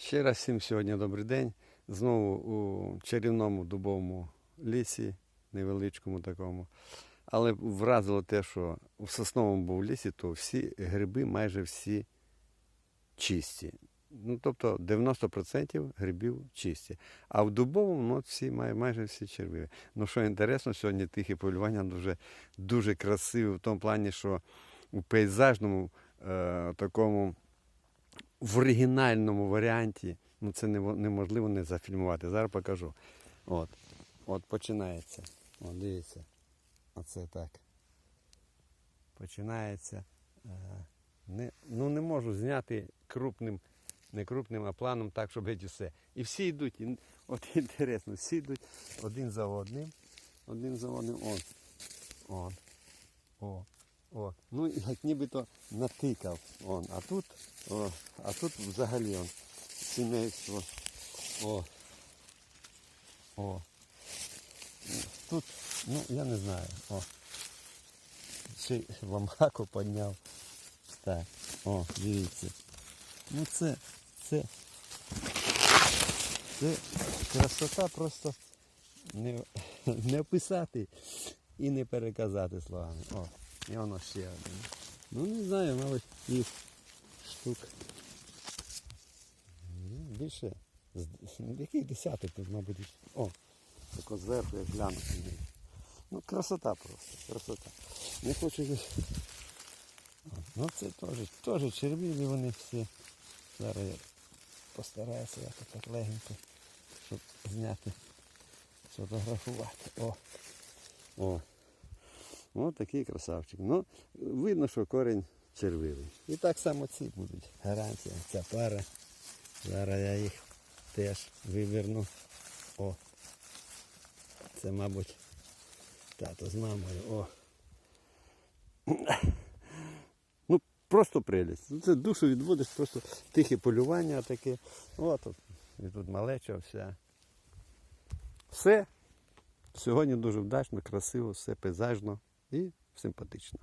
Ще раз всім сьогодні добрий день. Знову у чарівному дубовому лісі, невеличкому такому. Але вразило те, що в сосновому був лісі, то всі гриби майже всі чисті. Ну, тобто 90% грибів чисті. А в дубовому ну, всі, май- майже всі червиві. Ну що інтересно, сьогодні тихе полювання дуже, дуже красиве в тому плані, що у пейзажному е, такому в оригінальному варіанті, ну це неможливо не зафільмувати. Зараз покажу. От, от починається. От дивіться. Оце так. Починається. Е, не, ну не можу зняти крупним, не крупним, а планом так, щоб геть усе. І всі йдуть. І, от інтересно, всі йдуть один за одним. Один за одним. Он. Он. О. О. Ну як нібито натикав. Он. А тут, о, а тут взагалі он. Сімейство. О. О. Тут, ну, я не знаю. О. Ще ламаку підняв. Так. О, дивіться. Ну це, це, це красота просто не, не описати і не переказати словами. О, і воно ще один. Ну не знаю, мабуть, їх штук. Більше. Яких десяток тут, мабуть. О, тако зверху як глянути. Ну, красота просто, красота. Не хочу. їх- Ну це теж, теж червиві вони всі. Зараз я постараюся якось так легенько, щоб зняти, сфотографувати. О. О. Ось такий красавчик. Ну, видно, що корінь червивий. І так само ці будуть. Гарантія. Ця пара. Зараз я їх теж виверну. О. Це, мабуть, тато з мамою. О. Ну, просто прелість. Ну, Це душу відводиш, просто тихе полювання таке. О, тут, і тут малеча вся. Все. Сьогодні дуже вдачно, красиво, все пейзажно і симпатично.